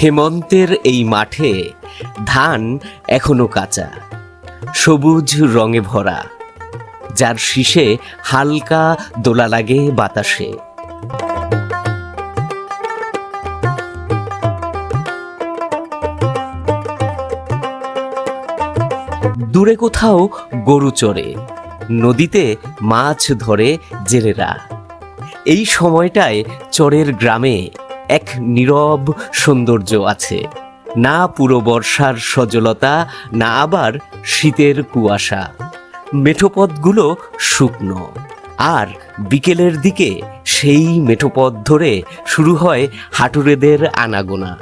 হেমন্তের এই মাঠে ধান এখনও কাঁচা, সবুজ রঙে ভরা, যার শীষে হালকা দোলা লাগে বাতাসে। দূরে কোথাও গরু চড়ে নদীতে মাছ ধরে জেলেরা। এই সময়টায় চরের গ্রামে এক নীরব সৌন্দর্য আছে। না পুরো বর্ষার সজলতা, না আবার শীতের কুয়াশা। মেঠোপথগুলো শুকনো। আর বিকেলের দিকে সেই মেঠোপথ ধরে শুরু হয় হাটুরেদের আনাগোনা।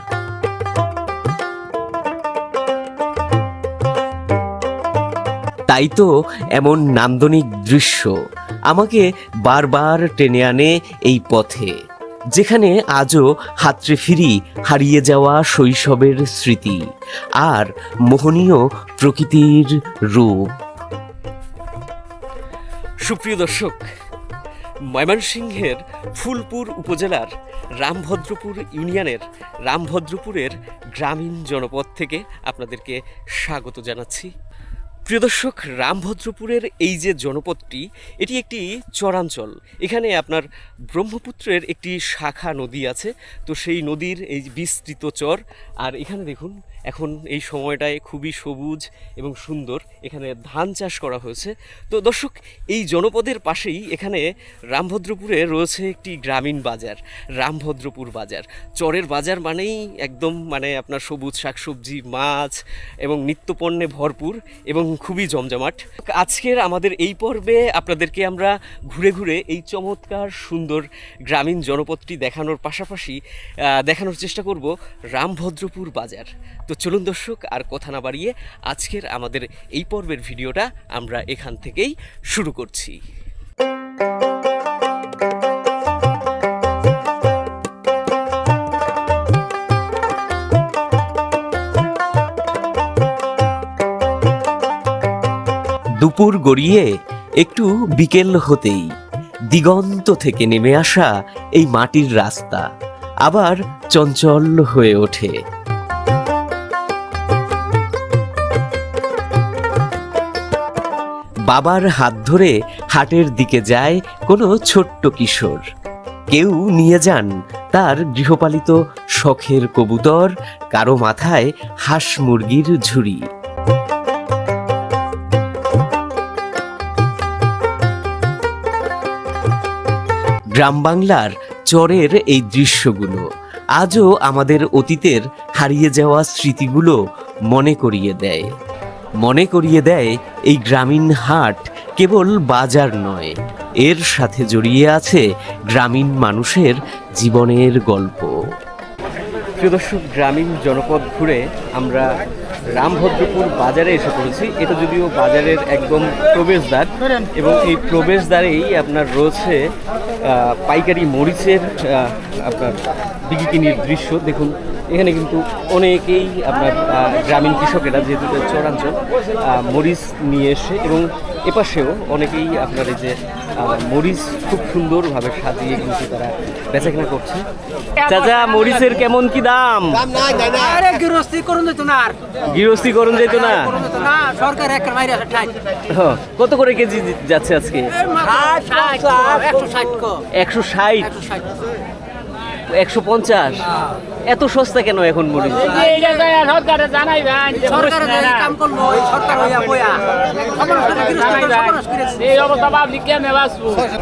তাই তো এমন নান্দনিক দৃশ্য। আমাকে বারবার টেনে আনে এই পথে। যেখানে আজও হাতড়ে ফিরি হারিয়ে যাওয়া শৈশবের স্মৃতি আর মোহনীয় প্রকৃতির রূপ। সুপ্রিয় দর্শক, ময়মনসিংহের ফুলপুর উপজেলার রামভদ্রপুর ইউনিয়নের রামভদ্রপুরের গ্রামীণ জনপদ থেকে আপনাদেরকে স্বাগত জানাচ্ছি। প্রিয় দর্শক, রামভদ্রপুরের এই যে জনপদটি, এটি একটি চরাঞ্চল। এখানে আপনার ব্রহ্মপুত্রের একটি শাখা নদী আছে। তো সেই নদীর এই বিস্তৃত চর, আর এখানে দেখুন এখন এই সময়টায় খুবই সবুজ এবং সুন্দর। এখানে ধান চাষ করা হয়েছে। তো দর্শক, এই জনপদের পাশেই এখানে রামভদ্রপুরে রয়েছে একটি গ্রামীণ বাজার, রামভদ্রপুর বাজার। চরের বাজার মানেই একদম মানে আপনার সবুজ শাকসবজি, মাছ এবং নিত্যপণ্যে ভরপুর এবং খুবই জমজমাট। আজকের আমাদের এই পর্বে আপনাদেরকে আমরা ঘুরে ঘুরে এই চমৎকার, সুন্দর গ্রামীণ জনপদটি দেখানোর পাশাপাশি দেখানোর চেষ্টা করব রামভদ্রপুর বাজার। তো চলুন দর্শক, আর কথা না বাড়িয়ে আজকের আমাদের এই পর্বের ভিডিওটা আমরা এখান থেকেই শুরু করছি। দুপুর গড়িয়ে একটু বিকেল হতেই দিগন্ত থেকে নেমে আসা এই মাটির রাস্তা আবার চঞ্চল হয়ে ওঠে। বাবার হাত ধরে হাটের দিকে যায় কোনো ছোট্ট কিশোর। কেউ নিয়ে যান তার গৃহপালিত শখের কবুতর, কারও মাথায় হাঁস মুরগির ঝুড়ি। গ্রাম বাংলার চরের এই দৃশ্যগুলো আজও আমাদের অতীতের হারিয়ে যাওয়া স্মৃতিগুলো মনে করিয়ে দেয়। মনে করিয়ে দেয় এই গ্রামীণ হাট কেবল বাজার নয়, এর সাথে জড়িয়ে আছে গ্রামীণ মানুষের জীবনের গল্প। প্রিয় দর্শক, গ্রামীণ জনপদ ঘুরে আমরা রামভদ্রপুর বাজারে এসে পড়েছি। এটা যদিও বাজারের একদম প্রবেশদ্বার এবং এই প্রবেশদ্বারেই আপনার রয়েছে পাইকারি মরিচের আপনার বিকিকিনির দৃশ্য। দেখুন, এখানে কিন্তু অনেকেই আপনার গ্রামীণ কৃষকেরা, যেহেতু চরাঞ্চল মরিচ নিয়ে এসে এবং এপাশেও অনেকেই আপনার এই যে মরিচ খুব সুন্দরভাবে সাজিয়ে কিন্তু তারা বেচাকেনা করছে। চাচা মরিচের কেমন কি দাম? আরে গৃহস্থী করুন তো না গৃহস্থী করুন যেত না? করুন তো না সরকার একটা মাইরে আছে ঠাই হ, কত করে কেজি যাচ্ছে আজকে? একশো ষাট একশো পঞ্চাশ। এত সস্তা কেন এখন মরিচ।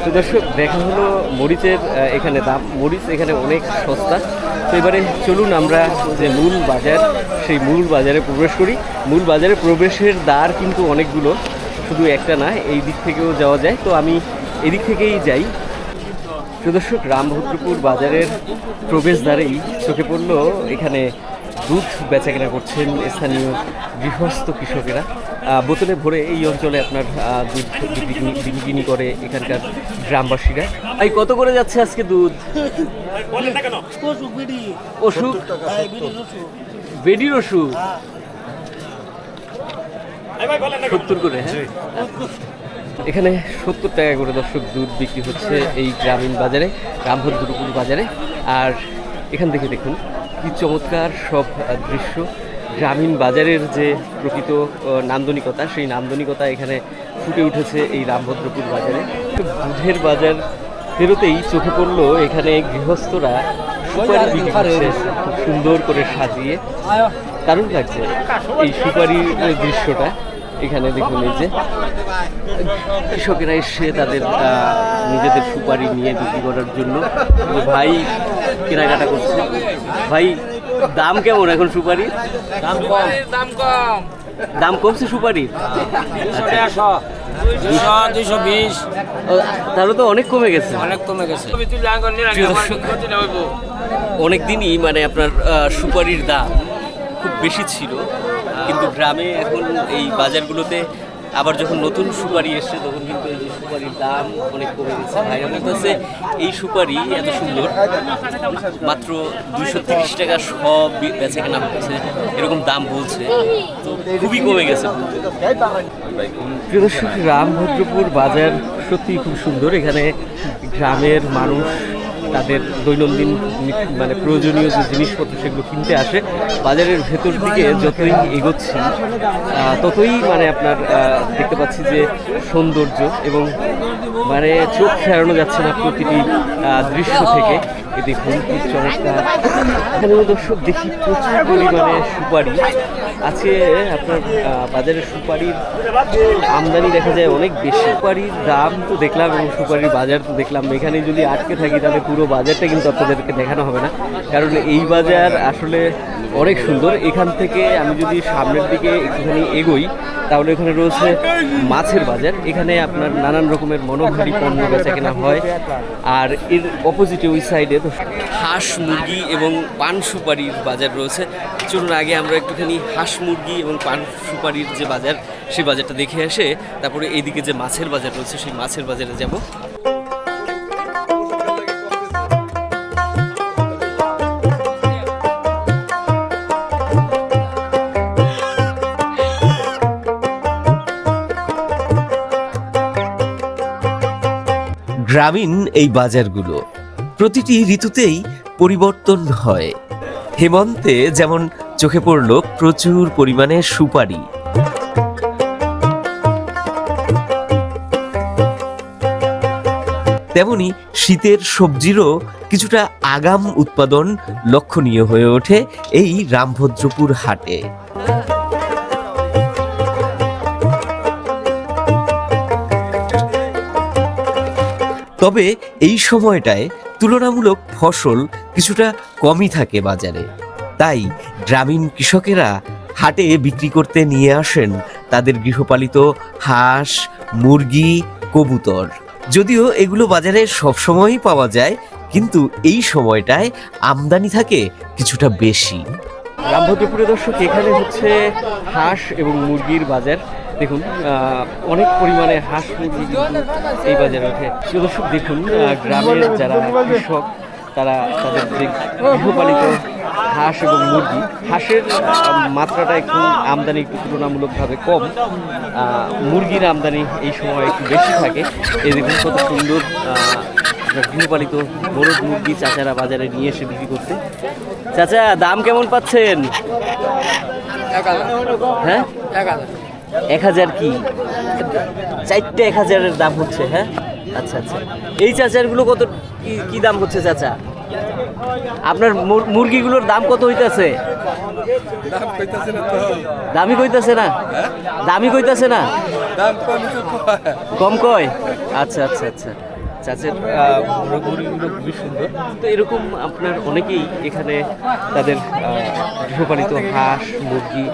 তো দর্শক দেখা হলো মরিচের এখানে দাম। মরিচ এখানে অনেক সস্তা। তো এবারে চলুন আমরা যে মূল বাজার সেই মূল বাজারে প্রবেশ করি। মূল বাজারে প্রবেশের দ্বার কিন্তু অনেকগুলো। শুধু একটা না এই দিক থেকেও যাওয়া যায়। তো আমি এদিক থেকেই যাই। তো দর্শক, রামভদ্রপুর বাজারের প্রবেশদ্বারেই চোখে পড়ল এখানে দুধ বেচাকেনা করছেন স্থানীয় গৃহস্থ কৃষকেরা। বোতলে ভরে এই অঞ্চলে আপনার দুধ বিক্রি করে এখানকার গ্রামবাসীরা। এই কত করে যাচ্ছে আজকে দুধ? অসুখ বেডির অসুখ সত্তর করে হ্যাঁ? এখানে সত্তর টাকা করে দর্শক দুধ বিক্রি হচ্ছে এই গ্রামীণ বাজারে রামভদ্রপুর বাজারে। আর এখান থেকে দেখুন কি চমৎকার সব দৃশ্য। গ্রামীণ বাজারের যে প্রকৃত নান্দনিকতা, সেই নান্দনিকতা এখানে ফুটে উঠেছে এই রামভদ্রপুর বাজারে। দুধের বাজার বেরোতেই চোখে পড়ল এখানে গৃহস্থরা সুপারি খুব সুন্দর করে সাজিয়ে। দারুণ লাগছে এই সুপারির দৃশ্যটা। এখানে দেখুন এই যে কৃষকেরা এসে তাদের নিজেদের সুপারি নিয়ে বিক্রি করার জন্য। ভাই কেনাকাটা করছে। ভাই দাম কেমন এখন সুপারি? দাম কম। দাম কম। দাম কমছে সুপারির দেড়শো। দুশো দুশো বিশ। ও, তাহলে তো অনেক কমে গেছে। অনেক কমে গেছে। অনেক দিনই মানে আপনার সুপারির দাম খুব বেশি ছিল। কিন্তু গ্রামে এখন এই বাজারগুলোতে আবার যখন নতুন সুপারি এসছে, তখন কিন্তু এই যে সুপারির দাম অনেক কমে গেছে। ভাইরা বলতেছে এই সুপারি এত সুন্দর, মাত্র দুইশো তিরিশ টাকা সব বেচে কেনা হচ্ছে, এরকম দাম বলছে, তো খুবই কমে গেছে। রামভদ্রপুর বাজার সত্যিই খুব সুন্দর। এখানে গ্রামের মানুষ তাদের দৈনন্দিন মানে প্রয়োজনীয় যে জিনিসপত্র সেগুলো কিনতে আসে, বাজারের ভেতর দিকে যতই এগোচ্ছি ততই মানে আপনার দেখতে পাচ্ছি যে সৌন্দর্য এবং মানে চোখ ফেরানো যাচ্ছে না প্রতিটি দৃশ্য থেকে। এই দেখুন চমৎকার দর্শক দেখি প্রচুর পরিমাণে সুপারি। আছে আপনার বাজারে সুপারির আমদানি দেখা যায় অনেক বেশি। সুপারির দাম তো দেখলাম এবং সুপারির বাজার তো দেখলাম। এখানে যদি আটকে থাকি তাহলে পুরো বাজারটা কিন্তু আপনাদেরকে দেখানো হবে না। কারণ এই বাজার আসলে অনেক সুন্দর। এখান থেকে আমি যদি সামনের দিকে একটুখানি এগোই, তাহলে এখানে রয়েছে মাছের বাজার। এখানে আপনার নানান রকমের মনোহারি পণ্য বেচা কেনা হয়। আর এর অপোজিটে ওই সাইডে হাঁস, মুরগি এবং পান সুপারির বাজার রয়েছে। চলুন আগে আমরা একটুখানি হাঁস, মুরগি এবং পান সুপারির যে বাজার, সেই বাজারটা দেখে আসে। তারপরে এইদিকে যে মাছের বাজার রয়েছে, সেই মাছের বাজারে যাব। গ্রামীণ এই বাজারগুলো। প্রতিটি ঋতুতেই পরিবর্তন হয়। হেমন্তে যেমন চোখে পড়ল প্রচুর পরিমাণে সুপারি। তেমনি শীতের সবজিরও কিছুটা আগাম উৎপাদন লক্ষণীয় হয়ে ওঠে এই রামভদ্রপুর হাটে। তবে এই সময়টায় তুলনামূলক ফসল কিছুটা কমই থাকে বাজারে। তাই গ্রামীণ কৃষকেরা হাটে বিক্রি করতে নিয়ে আসেন তাদের গৃহপালিত হাঁস, মুরগি, কবুতর। যদিও এগুলো বাজারে সবসময়ই পাওয়া যায়, কিন্তু এই সময়টায় আমদানি থাকে কিছুটা বেশি। রামভদ্রপুরে দর্শক, এখানে হচ্ছে হাঁস এবং মুরগির বাজার। দেখুন অনেক পরিমাণে হাঁস মুরগি এই বাজারে ওঠে। দর্শক দেখুন গ্রামের যারা কৃষক তারা তাদের যে গৃহপালিত হাঁস এবং মুরগি হাঁসের মাত্রাটা একটু আমদানি একটু তুলনামূলকভাবে কম। মুরগির আমদানি এই সময় একটু বেশি থাকে। এই দেখুন কত সুন্দর গৃহপালিত বড় মুরগি চাচারা বাজারে নিয়ে এসে বিক্রি করতে চাচা দাম কেমন পাচ্ছেন? হ্যাঁ? এক হাজার কি? চারটে এক হাজারের দাম হচ্ছে হ্যাঁ? আচ্ছা আচ্ছা। এই চাচারগুলো কত কি দাম হচ্ছে চাচা? আপনার মুর- মুরগিগুলোর দাম কত হইতাছে? দাম কইতাছে না দামি কইতাছে না? কয়। কম কয়? আচ্ছা আচ্ছা আচ্ছা। চাচের মুরগিগুলো খুবই সুন্দর। তো এরকম আপনার অনেকেই এখানে তাদের গৃহপালিত হাঁস মুরগি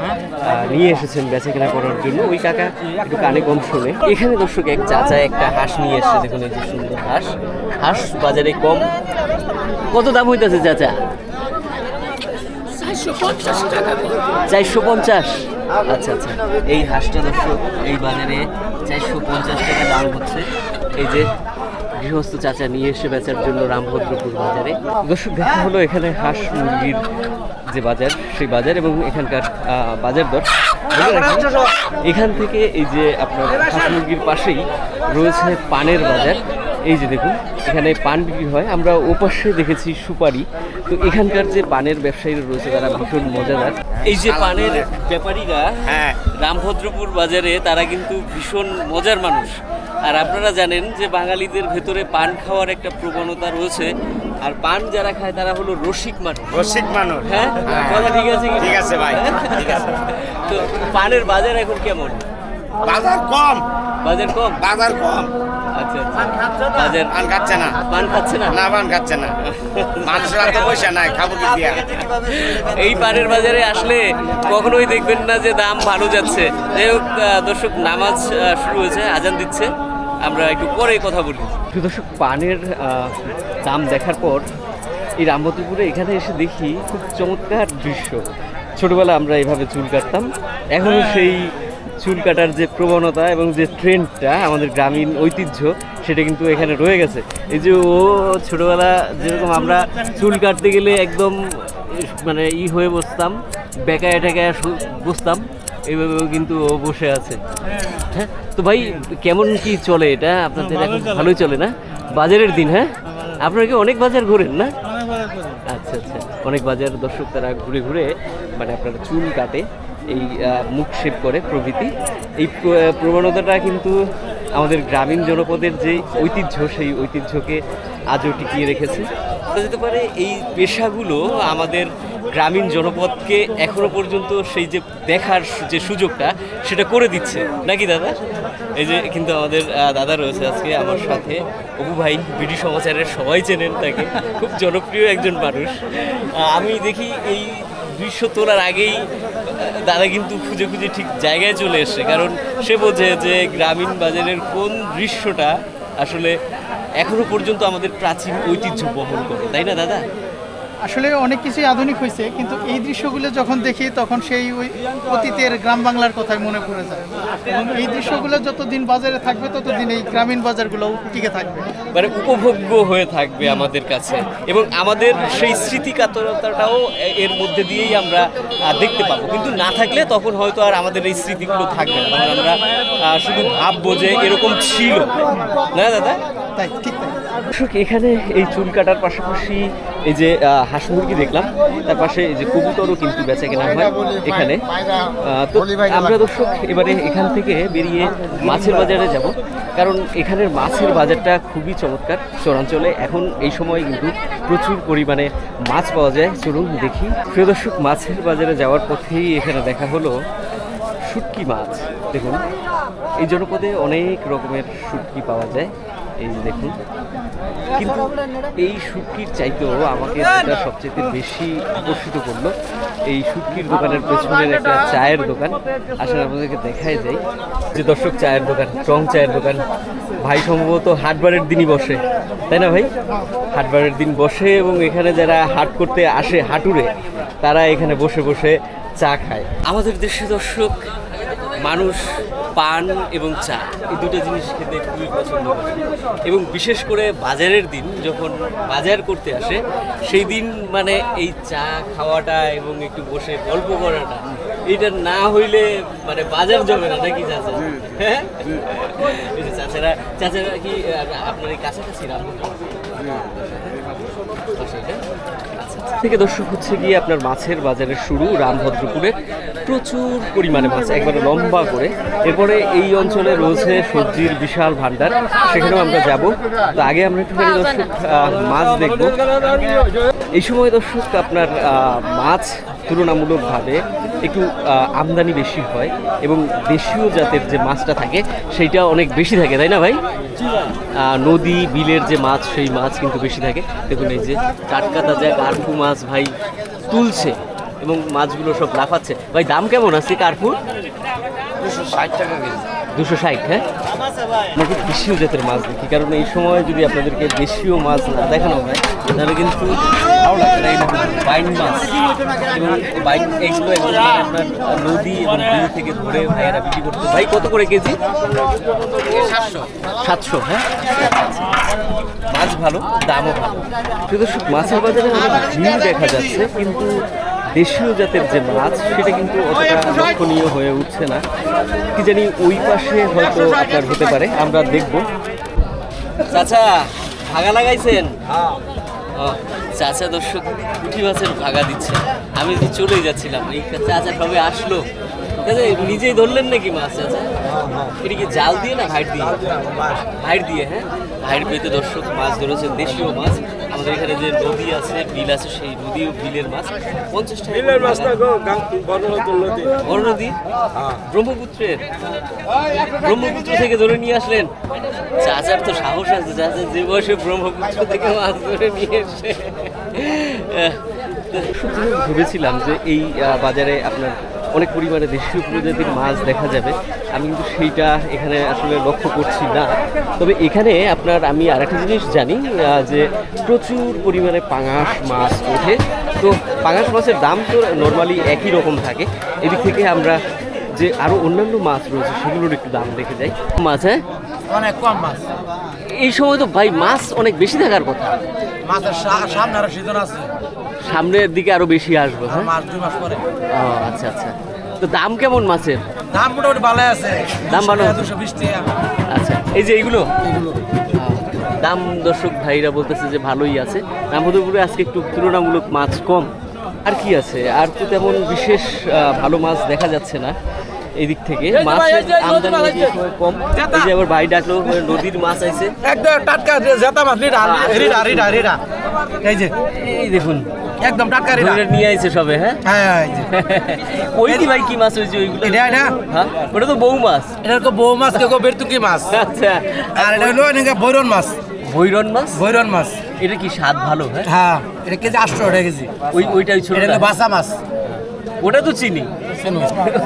নিয়ে এসেছেন বেচা কেনা করার জন্য। ওই কাকা একটু কানে কম শোনে। এখানে দর্শক এক চাচা একটা হাঁস নিয়ে এসেছে। দেখুন এই যে সুন্দর হাঁস। হাঁস বাজারে কম। কত দাম হইতেছে চাচা? চারশো পঞ্চাশ? আচ্ছা আচ্ছা। এই হাঁসটা দর্শক এই বাজারে চারশো পঞ্চাশ টাকা দাম হচ্ছে। এই যে গৃহস্থ চাচা নিয়ে এসে বেচার জন্য রামভদ্রপুর বাজারে। দর্শক দেখা হলো এখানে হাঁস মুরগির যে বাজার সেই বাজার এবং এখানকার বাজার দর। এখান থেকে এই যে আপনার হাঁস মুরগির পাশেই রয়েছে পানের বাজার। এই যে দেখুন এখানে পান বিক্রি হয়। আমরা ওপাশে দেখেছি সুপারি। তো এখানকার যে পানের ব্যবসায়ীরা রয়েছে তারা ভীষণ মজাদার। এই যে পানের ব্যাপারীরা হ্যাঁ। রামভদ্রপুর বাজারে তারা কিন্তু ভীষণ মজার মানুষ। আর আপনারা জানেন যে বাঙালিদের ভেতরে পান খাওয়ার একটা প্রবণতা রয়েছে। আর পান যারা খায় তারা হলো রসিক মানুষ। রসিক মানুষ। হ্যাঁ? কথা ঠিক আছে কি? ঠিক আছে ভাই, ঠিক আছে। তো পানের বাজার এখন কেমন? বাজার কম। বাজার কম? বাজার কম। আচ্ছা আচ্ছা। বাজার পান খাচ্ছে না। পান খাচ্ছে না? না পান খাচ্ছে না। মানুষের পয়সা নাই খাব কি দিয়া? এই পানের বাজারে আসলে কখনোই দেখবেন না যে দাম ভালো যাচ্ছে। যাই হোক দর্শক নামাজ শুরু হয়েছে আজান দিচ্ছে। আমরা একটু পরে কথা বলি। দর্শক পানের দাম দেখার পর এই রামবতীপুরে এখানে এসে দেখি খুব চমৎকার দৃশ্য। ছোটবেলা আমরা এভাবে চুল কাটতাম। এখনও সেই চুল কাটার যে প্রবণতা এবং যে ট্রেন্ডটা আমাদের গ্রামীণ ঐতিহ্য সেটা কিন্তু এখানে রয়ে গেছে। এই যে ও ছোটবেলা যেরকম আমরা চুল কাটতে গেলে একদম মানে ই হয়ে বসতাম বেকায় টেকায় বসতাম। এইভাবেও কিন্তু ও বসে আছে। হ্যাঁ? তো ভাই কেমন কি চলে এটা? আপনাদের এখন ভালোই চলে না? বাজারের দিন হ্যাঁ? আপনারা কি অনেক বাজার ঘোরেন না? আচ্ছা আচ্ছা। অনেক বাজার দর্শক তারা ঘুরে ঘুরে মানে আপনার চুল কাটে এই মুখ শেপ করে প্রভৃতি। এই প্রবণতাটা কিন্তু আমাদের গ্রামীণ জনপদের যে ঐতিহ্য সেই ঐতিহ্যকে আজও টিকিয়ে রেখেছে। বলা যেতে পারে এই পেশাগুলো আমাদের গ্রামীণ জনপদকে এখনও পর্যন্ত সেই যে দেখার যে সুযোগটা, সেটা করে দিচ্ছে। নাকি দাদা? এই যে কিন্তু আমাদের দাদা রয়েছে আজকে আমার সাথে। অপু ভাই, বিডি সমাচারের সবাই চেনেন তাকে। খুব জনপ্রিয় একজন মানুষ। আমি দেখি এই দৃশ্য তোলার আগেই দাদা কিন্তু খুঁজে খুঁজে ঠিক জায়গায় চলে এসছে। কারণ সে বোঝে যে গ্রামীণ বাজারের কোন দৃশ্যটা আসলে এখনও পর্যন্ত আমাদের প্রাচীন ঐতিহ্য বহন করে। তাই না, দাদা? আসলে অনেক কিছুই আধুনিক হয়েছে, কিন্তু এই দৃশ্যগুলো যখন দেখি, তখন সেই ওই অতীতের গ্রাম বাংলার কথাই মনে পড়ে যায়। এবং এই দৃশ্যগুলো যতদিন বাজারে থাকবে, ততদিন এই গ্রামীণ বাজারগুলো টিকে থাকবে। মানে উপভোগ্য হয়ে থাকবে আমাদের কাছে। এবং আমাদের সেই স্মৃতিকাতরতাটাও এর মধ্যে দিয়েই আমরা দেখতে পাবো। কিন্তু না থাকলে তখন হয়তো আর আমাদের এই স্মৃতিগুলো থাকবে না। আমরা শুধু ভাববো যে এরকম ছিল। না, দাদা? তাই, ঠিক তাই। এখানে এই চুল কাটার পাশাপাশি এই যে হাঁস মুরগি দেখলাম, তার পাশে এই যে কবুতরও কিন্তু বেচা কেনা হয় এখানে। তো আমরা দর্শক, এবারে এখান থেকে বেরিয়ে মাছের বাজারে যাব, কারণ এখানের মাছের বাজারটা খুবই চমৎকার চরাঞ্চলে। এখন এই সময় কিন্তু প্রচুর পরিমাণে মাছ পাওয়া যায়। চলুন দেখি। প্রিয় দর্শক, মাছের বাজারে যাওয়ার পথেই এখানে দেখা হলো শুটকি মাছ। দেখুন, এই জনপদে অনেক রকমের শুটকি পাওয়া যায়। এই যে দেখুন কিন্তু এই শুটকির চাইতেও আমাকে যেটা সবচেয়ে বেশি আকর্ষিত করল এই শুটকির দোকানের পেছনের একটা চায়ের দোকান। আসলে আপনাদেরকে দেখাই যায় যে দর্শক চায়ের দোকান টং চায়ের দোকান ভাই সম্ভবত হাটবারের দিনই বসে তাই না ভাই? হাটবারের দিন বসে এবং এখানে যারা হাট করতে আসে হাটুরে তারা এখানে বসে বসে চা খায়। আমাদের দেশে দর্শক মানুষ পান এবং চা এই দুটো জিনিস খেতে খুবই পছন্দ করে। এবং বিশেষ করে বাজারের দিন যখন বাজার করতে আসে সেই দিন মানে এই চা খাওয়াটা এবং একটু বসে গল্প করাটা এটা না হইলে মানে বাজার জমে না নাকি চাচা? হ্যাঁ? চাচারা চাচারা কি আপনার এই কাছাকাছি রামপুর থেকে দর্শক হচ্ছে গিয়ে আপনার মাছের বাজারের শুরু, রামভদ্রপুরে প্রচুর পরিমাণে মাছ, একবারে লম্বা করে। এরপরে এই অঞ্চলে রয়েছে সবজির বিশাল ভান্ডার সেখানেও আমরা যাব। তো আগে আমরা একটুখানি দর্শক মাছ দেখব। এই সময় দর্শক, আপনার মাছ তুলনামূলকভাবে একটু আমদানি বেশি হয় এবং দেশীয় জাতের যে মাছটা থাকে সেইটা অনেক বেশি থাকে, তাই না ভাই? নদী, বিলের যে মাছ, সেই মাছ কিন্তু বেশি থাকে। দেখুন এই যে টাটকা তাজা কার্পু মাছ ভাই তুলছে এবং মাছগুলো সব লাফাচ্ছে। ভাই, দাম কেমন আছে কার্পুর ষাট টাকা কেজি। দুশো ষাট হ্যাঁ? আমাকে দেশীয় জাতের মাছ দেখি? কারণ এই সময় যদি আপনাদেরকে দেশীয় মাছ না দেখানো হয় তাহলে কিন্তু বাইন মাছ। এবং বাইন এগুলো আপনার নদী এবং বিল থেকে ধরে ভাইয়েরা বিক্রি করতে ভাই কত করে কেজি? সাতশো। সাতশো হ্যাঁ? মাছ ভালো দামও ভালো। শুধু মাছের বাজারে ভিড় দেখা যাচ্ছে কিন্তু দেশীয় জাতের যে মাছ, সেটা কিন্তু অতটা লক্ষণীয় হয়ে উঠছে না। কি জানি ওই পাশে হয়তো আপনার হতে পারে, আমরা দেখব। চাচা, ভাগা লাগাইছেন? চাচা দর্শক, পুঁটি মাছের ভাগা দিচ্ছে। আমি চলেই যাচ্ছিলাম, এই চাচা সবে আসলো? নিজেই ধরলেন নাকি মাছ? চাচা এটা কি জাল দিয়ে না ভাইট দিয়ে? ভাইট দিয়ে হ্যাঁ? ভাইট পেতে দর্শক মাছ ধরেছে দেশীয় মাছ। আমাদের এখানে যে নদী আছে বিল আছে সেই নদী ও বিলের মাছ। পঞ্চাশ টাকা বিলের মাছ বড় নদী। ব্রহ্মপুত্রের? ব্রহ্মপুত্র থেকে ধরে নিয়ে আসলেন। চাচার তো সাহস আছে চাচা যে বয়সে ব্রহ্মপুত্র থেকে মাছ ধরে নিয়ে এসে। ভেবেছিলাম যে এই বাজারে আপনার অনেক পরিমাণে দেশীয় প্রজাতির মাছ দেখা যাবে। আমি কিন্তু সেইটা এখানে আসলে লক্ষ্য করছি না। তবে এখানে আপনার আমি আর একটা জিনিস জানি যে প্রচুর পরিমাণে পাঙাশ মাছ ওঠে। তো পাঙাশ মাছের দাম তো নর্মালি একই রকম থাকে। এদিক থেকে আমরা যে আরও অন্যান্য মাছ রয়েছে সেগুলোর একটু দাম দেখে যাই। মাছ হ্যাঁ? অনেক কম মাছ। এই সময় তো ভাই মাছ অনেক বেশি থাকার কথা। মাছের সামনে আরও সিজন আছে। সামনের দিকে আরও বেশি আসব হ্যাঁ? মাস দুই মাস পরে। ও আচ্ছা আচ্ছা। তো দাম কেমন মাছের? দাম মোটামুটি ভালো আছে। দাম ভালো? দুশো বিশ টাকা। আচ্ছা এই যে এইগুলো? এগুলো দাম দর্শক ভাইরা বলতেছে যে ভালোই আছে। রামভদ্রপুরে আজকে একটু তুলনামূলক মাছ কম। আর কি আছে? আর তো তেমন বিশেষ ভালো মাছ দেখা যাচ্ছে না থেকে। মাছের আমদানি এই সময় কম। এই যে আবার ভাই ডাকলো নদীর মাছ আইছে। একদম টাটকা জেতা মাছ রিডা রিডা রিডা রিডা। এই যে এই দেখুন। একদম টাটকা ধরে নিয়ে আইছে সবে হ্যাঁ? হ্যাঁ ওই কি ভাই কি মাছ হয়েছে ওইগুলো? এটা এটা? হ্যাঁ? ওটা তো বউ মাছ। এটা তো বউ মাছ কেউ বেরতুকি মাছ। আচ্ছা। আর এটা হলো এনেকে বৈরন মাছ। ভৈরন মাছ? বৈরন মাছ। এটা কি স্বাদ ভালো হ্যাঁ? হ্যাঁ এটা কেজি আটশো টাকা কেজি। ওই ওইটাই ছোট এটা বাসা মাছ। ওটা তো চিনি।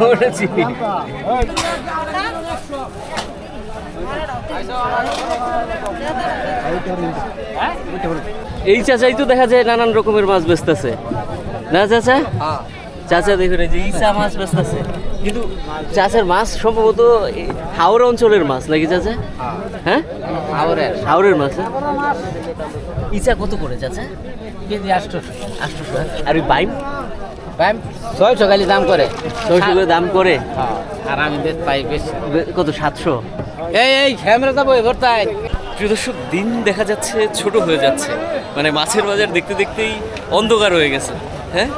ওটা চিনি। এই চাচাই তো দেখা যায় নানান রকমের মাছ বেচতেছে। না চাচা? চাচা দেখুন এই যে ইসা মাছ বেচতেছে। কিন্তু চাচার মাছ সম্ভবত হাওড়া অঞ্চলের মাছ নাকি চাচা? হ্যাঁ। হাওড়ের। হাওড়ের মাছ হ্যাঁ? ইচা কত করে চাচা? কেজি আটশোশো। আর ওই বাইম? ছয়শো খালি দাম করে। ছয়শো দাম করে? আর আমি পাই বেশি। কত সাতশো? এই এই ক্যামেরা যাব এবারটাই প্রিয় দর্শক দিন দেখা যাচ্ছে ছোট হয়ে যাচ্ছে। মানে মাছের বাজার দেখতে দেখতেই অন্ধকার হয়ে গেছে। হ্যাঁ?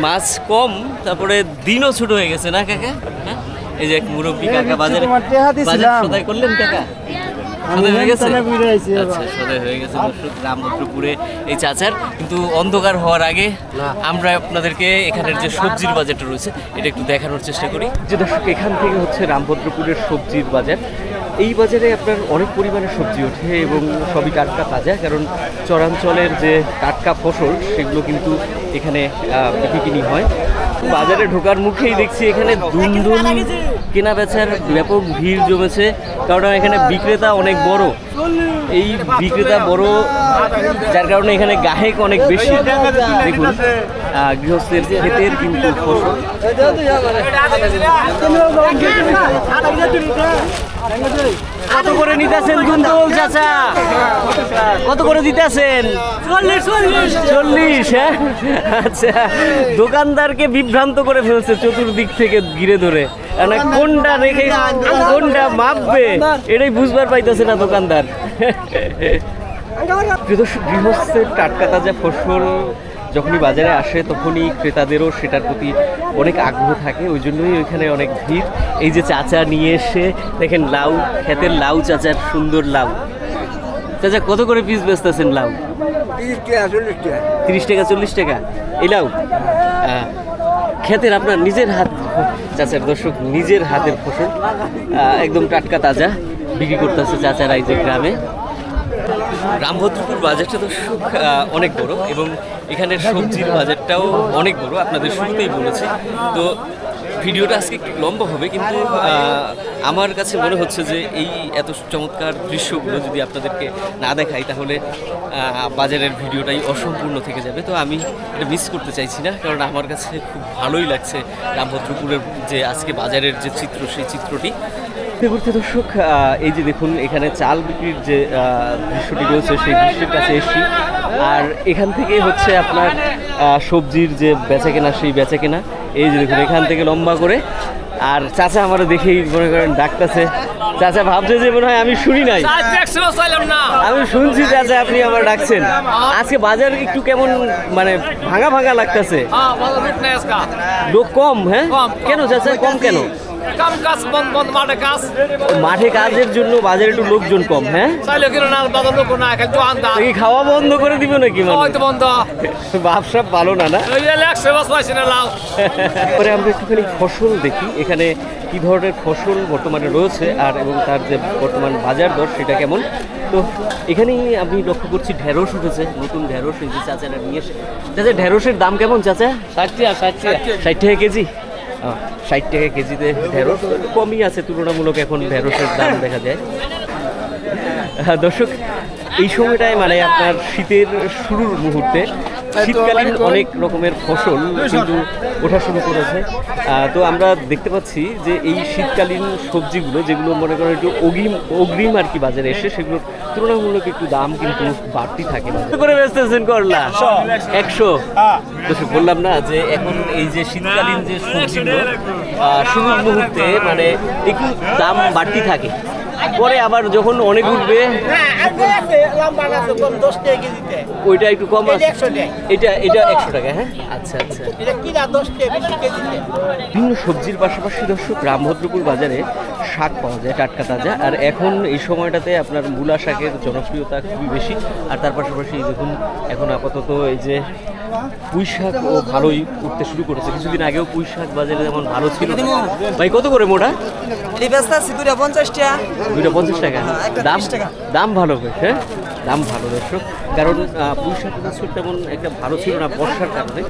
মাছ কম তারপরে দিনও ছোট হয়ে গেছে না কাকা? হ্যাঁ? এই যে এক মুরব্বী কাকা বাজারে বাজার সদাই করলেন কাকা? সদাই হয়ে গেছে? আচ্ছা সদাই হয়ে গেছে দর্শক রামভদ্রপুরে এই চাচার। কিন্তু অন্ধকার হওয়ার আগে আমরা আপনাদেরকে এখানের যে সবজির বাজারটা রয়েছে এটা একটু দেখানোর চেষ্টা করি। যে দর্শক এখান থেকে হচ্ছে রামভদ্রপুরের সবজির বাজার। এই বাজারে আপনার অনেক পরিমাণে সবজি ওঠে এবং সবই টাটকা তাজা কারণ চরাঞ্চলের যে টাটকা ফসল সেগুলো কিন্তু এখানে আহ, বিক্রি কিনি হয়। বাজারে ঢোকার মুখেই দেখছি এখানে দুমদুম কেনা বেচার ব্যাপক ভিড় জমেছে কারণ এখানে বিক্রেতা অনেক বড় এই বিক্রেতা বড় যার কারণে এখানে গাহেক অনেক বেশি দেখুন গৃহস্থের ক্ষেতের কিন্তু ফসল কত করে নিতেছেন দুন্দুল চাচা? কত করে দিতেছেন? চল্লিশ চল্লিশ। হ্যাঁ? আচ্ছা দোকানদারকে বিভ্রান্ত করে ফেলছে চতুর্দিক থেকে ঘিরে ধরে। মানে কোনটা রেখে কোনটা মাপবে এটাই বুঝবার পাইতেছে না দোকানদার। গৃহস্থের টাটকা তাজা ফসল যখনই বাজারে আসে তখনই ক্রেতাদেরও সেটার প্রতি অনেক আগ্রহ থাকে। ওই জন্যই ওইখানে অনেক ভিড়। এই যে চাচা নিয়ে এসে দেখেন লাউ ক্ষেতের লাউ চাচার সুন্দর লাউ। চাচা কত করে পিস বেচতেছেন লাউ? তিরিশ টাকা চল্লিশ টাকা। এই লাউ? ক্ষেতের আপনার নিজের হাত চাচার দর্শক নিজের হাতের ফসল। একদম টাটকা তাজা। বিক্রি করতেছে চাচারা এই যে গ্রামে। রামভদ্রপুর বাজারটা আহ, অনেক বড় এবং এখানের সবজির বাজারটাও অনেক বড় আপনাদের শুরুতেই বলেছি। তো ভিডিওটা আজকে একটু লম্বা হবে কিন্তু আমার কাছে মনে হচ্ছে যে এই এত চমৎকার দৃশ্যগুলো যদি আপনাদেরকে না দেখাই তাহলে বাজারের ভিডিওটাই অসম্পূর্ণ থেকে যাবে। তো আমি এটা মিস করতে চাইছি না কারণ আমার কাছে খুব ভালোই লাগছে রামভদ্রপুরের যে আজকে বাজারের যে চিত্র সেই চিত্রটি। ঘুরতে ঘুরতে দর্শক এই যে দেখুন এখানে চাল বিক্রির যে দৃশ্যটি রয়েছে সেই দৃশ্যের কাছে এসছি। আর এখান থেকে হচ্ছে আপনার সবজির যে বেচা কেনা সেই বেচা কেনা এই যে দেখুন এখান থেকে লম্বা করে। আর চাচা আমার দেখেই মনে করেন ডাকতেছে। চাচা ভাবছে যে মনে হয় আমি শুনি নাই। আমি শুনছি চাচা আপনি আমার ডাকছেন। আজকে বাজার একটু কেমন মানে ভাঙা ভাঙা লাগতেছে। লোক কম হ্যাঁ? কেন চাচা? কম কেন? কাম কাজ বন্ধ বন্ধ মাঠে কাজ। মাঠে কাজের জন্য বাজারে একটু লোকজন কম হ্যাঁ? চাইলে না বাজার লোক না দা। তো খাওয়া বন্ধ করে দিব নাকি মানে হয়তো বন্ধ। ব্যবসা ভালো না না? ওই যে একশো বাস পাইছি না লাও পরে আমরা একটুখানি ফসল দেখি এখানে কি ধরনের ফসল বর্তমানে রয়েছে আর এবং তার যে বর্তমান বাজার দর সেটা কেমন? তো এখানেই আমি লক্ষ্য করছি ঢেঁড়স উঠেছে নতুন ঢেঁড়স এই যে চাচারা নিয়ে এসে চাচা ঢেঁড়সের দাম কেমন চাচা? ষাট টাকা ষাট টাকা। ষাট টাকা কেজি? ষাট টাকা কেজিতে ঢেঁড়স, কমই আছে, তুলনামূলক এখন ঢেঁড়সের দাম দেখা যায়। দর্শক, এই সময়টায় মানে আপনার শীতের শুরুর মুহূর্তে শীতকালীন অনেক রকমের ফসল কিন্তু ওঠা শুরু করেছে। তো আমরা দেখতে পাচ্ছি যে এই শীতকালীন সবজিগুলো যেগুলো মনে করেন একটু অগ্রিম অগ্রিম আর কি বাজারে এসে সেগুলোর তুলনামূলক একটু দাম কিন্তু বাড়তি থাকে করে বেচতেছেন করলা একশো। দর্শক বললাম না যে এখন এই যে শীতকালীন যে সবজিগুলো আহ, শুরুর মুহূর্তে মানে একটু দাম বাড়তি থাকে। পরে আবার যখন অনেক উঠবে ওইটা একটু কম আছে। এটা এটা একশো টাকা হ্যাঁ? আচ্ছা আচ্ছা। বিভিন্ন সবজির পাশাপাশি দর্শক রামভদ্রপুর বাজারে শাক পাওয়া যায় টাটকা তাজা। আর এখন এই সময়টাতে আপনার মূলা শাকের জনপ্রিয়তা খুবই বেশি। আর তার পাশাপাশি দেখুন এখন আপাতত এই যে পুঁই শাক ও ভালোই উঠতে শুরু করেছে। কিছুদিন আগেও পুঁই শাক বাজারে যেমন ভালো ছিল। ভাই কত করে মোটা? দুটা পঞ্চাশ টাকা। দুইটা পঞ্চাশ টাকা? দাম দাম ভালো বেশ হ্যাঁ? দাম ভালো দর্শক। কারণ পুঁই শাক তেমন একটা ভালো ছিল না বর্ষার কারণে।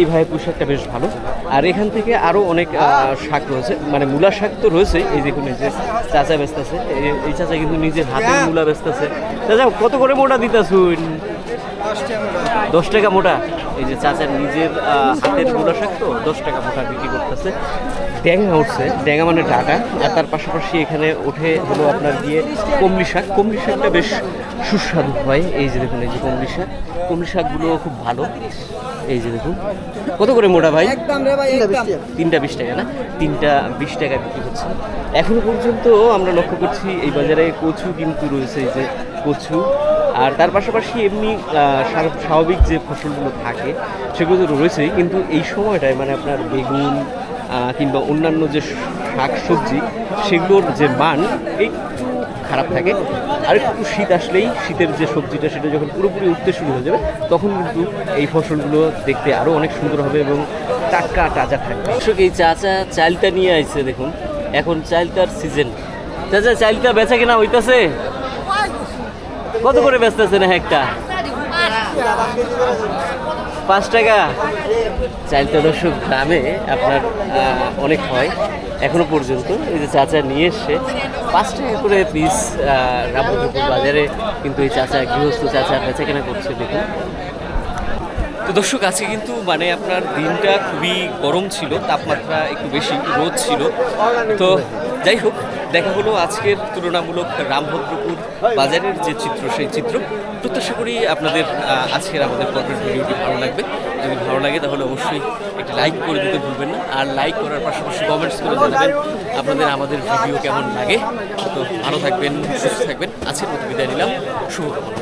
এইভাবে পুঁই শাকটা বেশ ভালো। আর এখান থেকে আরও অনেক শাক রয়েছে। মানে মূলা শাক তো রয়েছে এই দেখুন এই যে চাচা ব্যস্ত আছে এই চাচা কিন্তু নিজের হাতে মূলা ব্যস্ত আছে চাচা কত করে মোটা দিতাছুন? দশ টাকা মোটা। এই যে চাচার নিজের হাতের মূলা শাক তো দশ টাকা মোটা বিক্রি করতেছে। ড্যাঙা উঠছে। ড্যাঙা মানে ডাটা। আর তার পাশাপাশি এখানে ওঠে হলো আপনার গিয়ে কমলি শাক। কমলি শাকটা বেশ সুস্বাদু হয়। এই যে দেখুন এই যে কমলি শাক। কমলি শাকগুলো খুব ভালো। এই যে দেখুন। কত করে মোটা ভাই? একদম রে ভাই একদম। তিনটা বিশ টাকা না? তিনটা বিশ টাকা বিক্রি হচ্ছে। এখনও পর্যন্ত আমরা লক্ষ্য করছি এই বাজারে কচু কিন্তু রয়েছে। এই যে কচু আর তার পাশাপাশি এমনি স্বাভাবিক যে ফসলগুলো থাকে, সেগুলো তো রয়েছেই, কিন্তু এই সময়টায় মানে আপনার বেগুন কিংবা অন্যান্য যে শাক সবজি সেগুলোর যে মান একটু খারাপ থাকে। আর একটু শীত আসলেই শীতের যে সবজিটা, সেটা যখন পুরোপুরি উঠতে শুরু হয়ে যাবে, তখন কিন্তু এই ফসলগুলো দেখতে আরও অনেক সুন্দর হবে এবং টাটকা তাজা থাকবে। দর্শক, এই চাচা চালটা নিয়ে আসছে দেখুন। এখন চালটার সিজন চাচা, চালটা বেচা কেনা হইতাছে? কত করে বেচতেছে না একটা? পাঁচ টাকা? চালটা দর্শক গ্রামে আপনার অনেক হয়। এখনও পর্যন্ত এই যে চাচা নিয়ে এসছে, পাঁচ টাকা করে পিস রামপুর বাজারে কিন্তু এই চাচা, গৃহস্থ চাচা বেচা কেনা করছে দেখুন। তো দর্শক, আজকে কিন্তু মানে আপনার দিনটা খুবই গরম ছিল, তাপমাত্রা একটু বেশি রোদ ছিল। তো যাই হোক দেখা হলো আজকের তুলনামূলক রামভদ্রপুর বাজারের যে চিত্র, সেই চিত্র। প্রত্যাশা করি আপনাদের আজকের আমাদের পর্বের ভিডিওটি ভালো লাগবে। যদি ভালো লাগে তাহলে অবশ্যই একটি লাইক করে দিতে ভুলবেন না। আর লাইক করার পাশাপাশি কমেন্টস করে জানাবেন আপনাদের আমাদের ভিডিও কেমন লাগে। তো ভালো থাকবেন, সুস্থ থাকবেন। আজকের মতো বিদায় নিলাম। শুভকামনা।